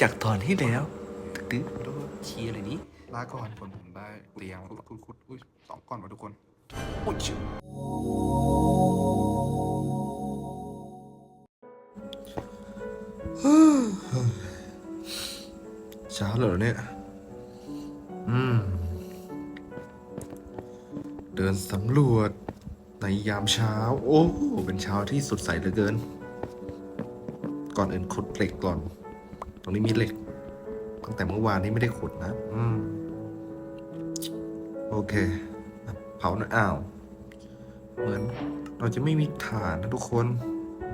จากตอนที่แล้วตึ๊ดๆเชียร์เลยนี้ลาก่อนคนผมได้เตียงคุดคุดคุดอุ้ยสองก้อนมาทุกคนโอ้ยชิวเช้าแล้วเหรอเนี่ย อืม เดินสำรวจในยามเช้า โอ้ เป็นเช้าที่สดใสเหลือเกิน ก่อนอื่นขุดเหล็กก่อนต รงนี้มีเหล็ก ตั้งแต่เมื่อวานนี้ไม่ได้ขุดนะ อืม โอเค เผาหน่อยอ้าว เหมือนเราจะไม่มีฐานนะทุกคน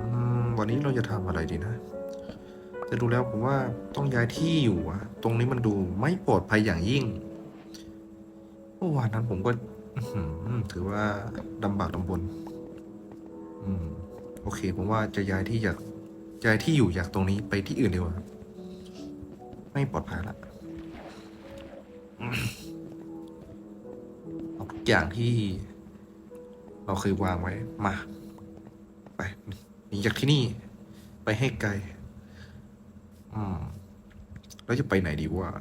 อืม วันนี้เราจะทำอะไรดีนะจะดูแล้วผมว่าต้องย้ายที่อยู่อะตรงนี้มันดูไม่ปลอดภัยอย่างยิ่งเมื่อวานนั้นผมก็ถือว่าลำบากลำบน อืม โอเค ผมว่าจะย้ายที่จากย้ายที่อยู่จากตรงนี้ไปที่อื่นดีกว่า ไม่ปลอดภัยละอืมเอาทุกอย่างที่ เราเคยวางไว้ มา ไปหนีจากที่นี่ ไปให้ไกล อืมแล้วจะไปไหนดีวะ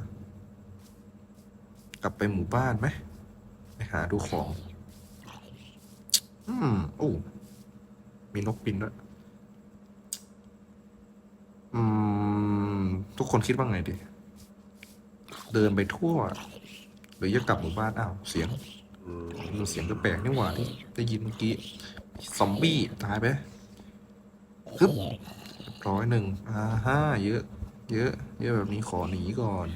กลับไปหมู่บ้านไหมไปหาดูของ อืมโอ้มีนกบินด้วย อืม ทุกคนคิดว่าไงดี เดินไปทั่วหรือจะกลับหมู่บ้านอ้าวเสียงมันเสียงแปลกๆนี่หว่าที่ได้ยินเมื่อกี้ซอมบี้ตายไปฮึบร้อยหนึ่งอ่าห้าเยอะ เยอะ เยอะแบบนี้ขอหนีก่อน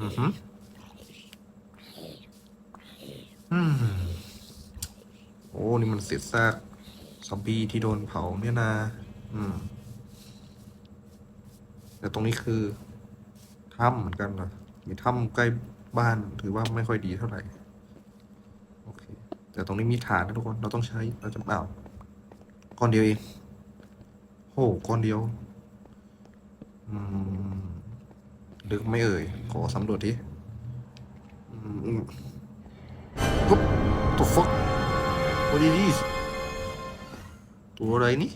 อือฮึอืมโอ้ นี่มันเศษซากซอมบี้ที่โดนเผาเนี่ยนะ อืม แต่ตรงนี้คือถ้ำเหมือนกันเหรอมีถ้ำใกล้บ้านถือว่าไม่ค่อยดีเท่าไหร่ โอเค แต่ตรงนี้มีฐานนะทุกคนเราต้องใช้เราจะเปล่าก้อนเดียวเองโอ้ก้อนเดียวอืมลึกไม่เอ่ย ขอสำรวจทีอืมอืมปุ๊บตัวฟัก what is this ตัวอะไรนี่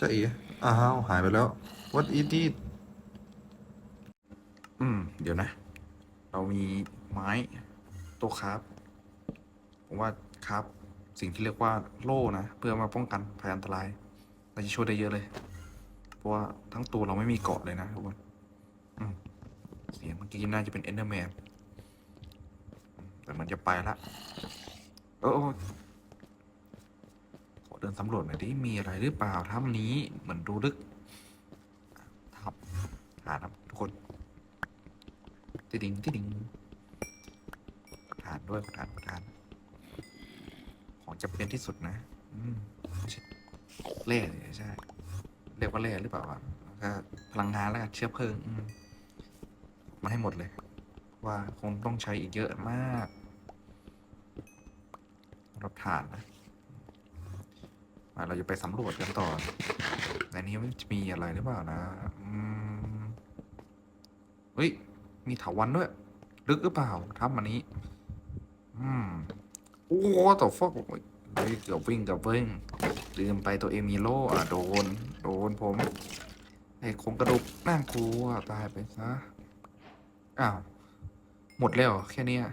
จะเอ๋ อ้าว หายไปแล้ว what is this อืม เดี๋ยวนะ เรามีไม้ต๊ะครับผมว่าครับ สิ่งที่เรียกว่าโล่นะ เพื่อมาป้องกันภัยอันตรายน่าจะช่วยได้เยอะเลย เพราะว่าทั้งตัวเราไม่มีเกาะเลยนะทุกคนอืมเสียงเมื่อกี้น่าจะเป็นเอนเดอร์แมนแต่มันจะไปละโอ้ เดินสำรวจหน่อยดิมีอะไรหรือเปล่าถ้ำนี้เหมือนดูลึกทับหาครับทุกคนติดิงติดิงประทานด้วยประทานประทาน ของจำเป็นที่สุดนะ อืมเล่ใช่ เรียกว่าแร่หรือเปล่าวะแล้วก็พลังงานแล้วกันเชื้อเพลิง อืมมาให้หมดเลย ว่าคงต้องใช้อีกเยอะมากรับฐานนะ มาเราจะไปสำรวจกันต่อในนี้มันจะมีอะไรหรือเปล่านะอืมเฮ้ย มีเถาวันด้วย ลึกหรือเปล่าถ้ำอันนี้ อืม โอ้ต่อฟอกเฮ้ยเกือบวิ่งเกับวิ่งลืมไปตัวเองมีโล่อะโดน โดนผม ไอ้โครงกระดูกน่ากลัวตายไปซะ อ้าว หมดแล้วแค่เนี้ย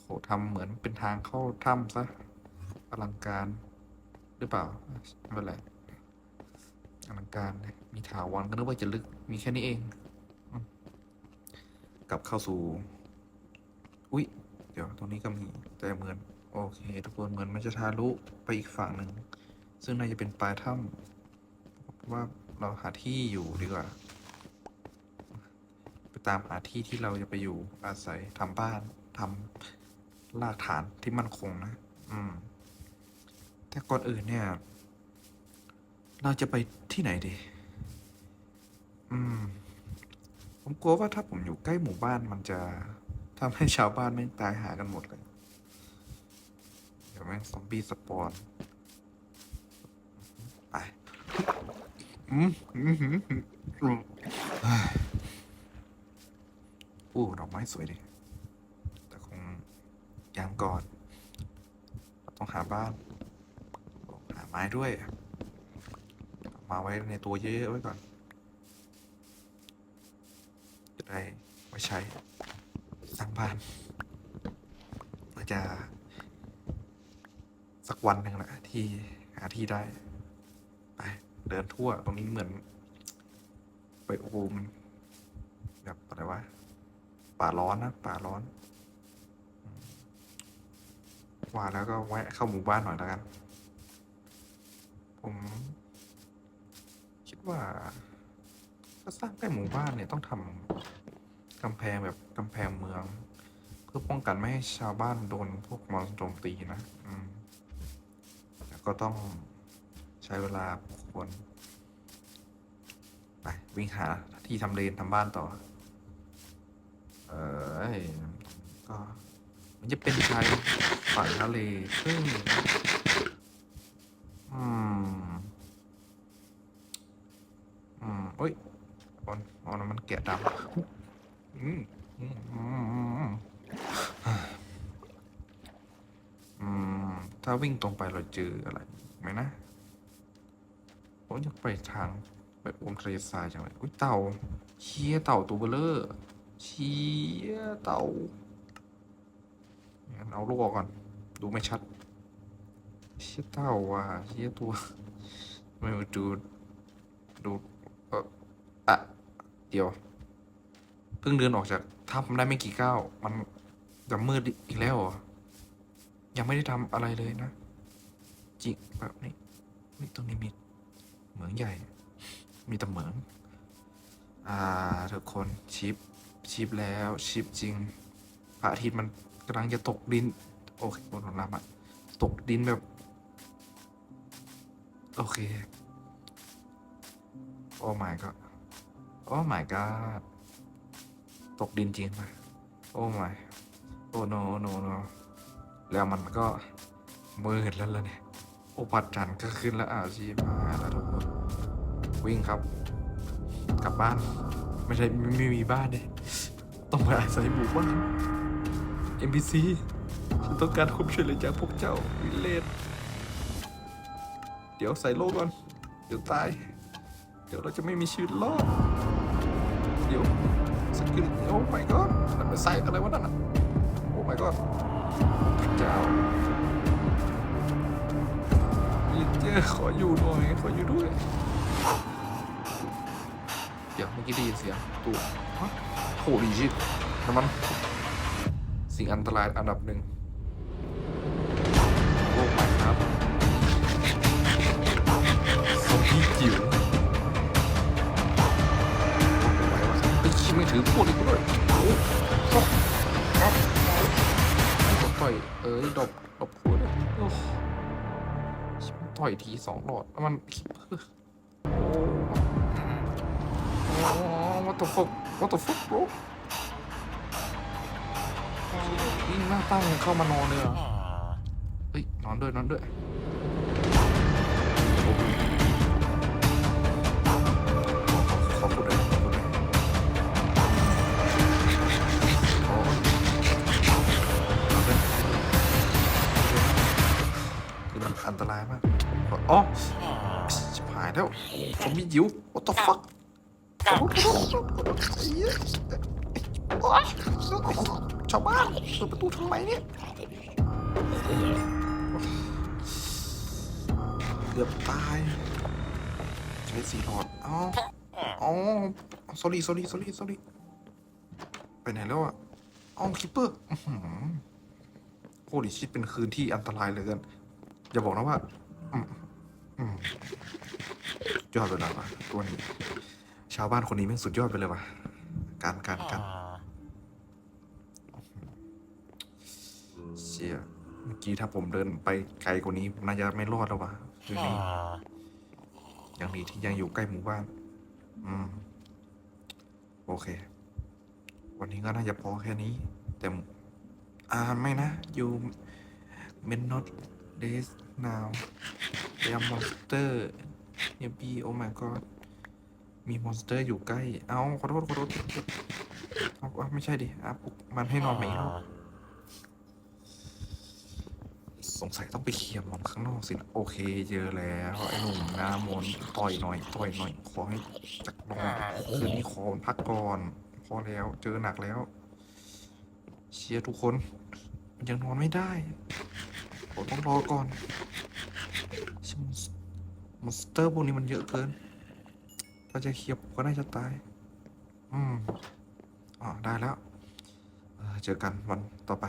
โหทำเหมือนเป็นทางเข้าถ้ำซะอลังการ หรือเปล่าไม่เป็นไรอลังการเลยมีถาวรก็นึกว่าจะลึก มีแค่นี้เอง กลับเข้าสู่ อุ๊ย เดี๋ยวตรงนี้ก็มีแต่เหมือน โอเค ทุกคนเหมือนมันจะทะลุไปอีกฝั่งหนึ่ง ซึ่งน่าจะเป็นปลายถ้ำว่าเราหาที่อยู่ดีกว่า ไปตามหาที่ที่เราจะไปอยู่อาศัยทำบ้านทำรากฐานที่มั่นคงนะ อืม แต่ก่อนอื่นเนี่ย เราจะไปที่ไหนดี อืม ผมกลัวว่าถ้าผมอยู่ใกล้หมู่บ้านมันจะทำให้ชาวบ้านไม่ตายหากันหมดเลย เดี๋ยวแม่งซอมบี้สปอนไปอืมอืมอืมอืมอืมเฮ้ยอู้ดอกไม้สวยดิแต่คงยังก่อนเราต้องหาบ้าน ไม้ด้วย มาไว้ในตัวเยอะๆไว้ก่อน จะได้ไว้ใช้สร้างบ้านเพื่อจะ สักวันหนึ่งแหละที่หาที่ได้ ไป เดินทั่วตรงนี้เหมือน ไปโอมแบบอะไรวะป่าร้อนนะป่าร้อนว่าแล้วก็แวะเข้าหมู่บ้านหน่อยแล้วกัน ผม คิดว่าถ้าสร้างใกล้หมู่บ้านเนี่ยต้องทำกำแพงแบบกำแพงเมือง เพื่อป้องกันไม่ให้ชาวบ้านโดนพวกมอนสเตอร์โจมตีนะแล้วก็ต้องใช้เวลาควรไปวิ่งหาที่ทำเลนทำบ้านต่อ เออก็มันจะเป็นชายฝั่งทะเลซึ่ง อืม อืมเอ้ยบอลบอลมันแกะดำอืมอืมอืมอืมอืมอืม ถ้าวิ่งตรงไปเราเจออะไรไหมนะผมอยากไปทางไปโอมทะเลทรายจังเลยอุ้ยเต่าเชี่ยเต่าตัวเบลเลอร์เชี่ยเต่างั้นเอาลูกออกก่อน ดูไม่ชัด เชี่ยเต่าว่ะเชี่ยตัวไม่มาดูดูเอออะเดี๋ยว เพิ่งเดินออกจากถ้ำได้ไม่กี่ก้าวมันจะมืดอีกแล้วเหรอยังไม่ได้ทำอะไรเลยนะ จริงแบบนี้ตรงนี้มีเหมืองใหญ่ มีแต่เหมือง อ่าทุกคนชิปชิปแล้วชิปจริงพระอาทิตย์มันกำลังจะตกดิน โอเคบนหลังอะตกดินแบบ โอเค โอ้ my god โอ้ my god ตกดินจริงไหมโอ้ my โอ้ no no no แล้วมันก็มืดแล้วล่ะเนี่ยโอ้ปัดจันทร์ก็ขึ้นแล้วอาชีมาแล้วทุกคนวิ่งครับ กลับบ้าน ไม่ใช่ไม่ไม่มีบ้านเลยต้องไปอาศัยหมู่บ้าน NPC ฉันต้องการความช่วยเหลือจากพวกเจ้าวิเลจ เดี๋ยวใส่โล่ก่อน เดี๋ยวตาย เดี๋ยวเราจะไม่มีชีวิตรอด เดี๋ยวสกิลโอ้ my god นั่นเป็นไส์อะไรวะนั่นน่ะ โอ้ my god พระเจ้าลิเจอขออยู่หน่อยขออยู่ด้วย เดี๋ยวเมื่อกี้ได้ยินเสียงตัวโหดีชิน้ำมันสิ่งอันตรายอันดับหนึ่ง ต่อยเอ้ยดบดบพูดอ้ชิมันต่อยทีสองหลอดมันโอ้โอ้ what the fuck what the fuck bro วิ่งหน้าตั้งเข้ามานอนเลยเหรอเฮ้ยนอนด้วยนอนด้วย อ๋อชิบหายแล้วผมมีจิ๋ว what the fuck ขอโทษขอโทษขอโทษไอ้เหี้ยโอ๊ยชาวบ้านเปิดประตูทำไมเนี่ยเกือบตายใช้สีหลอดอ๋ออ๋อ sorry sorry sorry sorry ไปไหนแล้วอะอ๋อคิปเปอร์โคดิชิตเป็นคืนที่อันตรายเหลยกันอย่าบอกนะว่าอืมอืม ยอดไปแล้วว่ะตัวนี้ ชาวบ้านคนนี้แม่งสุดยอดไปเลยว่ะ การการการเชี่ยเมื่อกี้ถ้าผมเดินไปไกลกว่านี้ผมน่าจะไม่รอดแล้วว่ะคืนนี้ยังดีที่ยังอยู่ใกล้หมู่บ้าน อืม โอเค วันนี้ก็น่าจะพอแค่นี้ แต่ อ่า ไม่นะ อยู่ เมน not days now เรี ยมมอนสเตอร์เนียบีโอ้ my god มีมอนสเตอร์อยู่ใกล้ เอาขอโทษขอโทษเอาเอาไม่ใช่ดิอะปลุกมันให้นอนไหมาอีกรอบสงสัยต้องไปเคลียร์มอนข้างนอกสินะโอเคเจอแล้วไอ้หนุ่มหน้ามนต์ต่อยหน่อยต่อยหน่อย ขอให้จักนอนคืนนี้ขอพักก่อน พอแล้วเจอหนักแล้ว เชียร์ทุกคน ยังนอนไม่ได้ผมต้องรอก่อนชิ มอนสเตอร์พวกนี้มันเยอะเกิน ถ้าจะเคียบก็น่าจะตาย อืมอ๋อได้แล้ว เจอกันวันต่อไป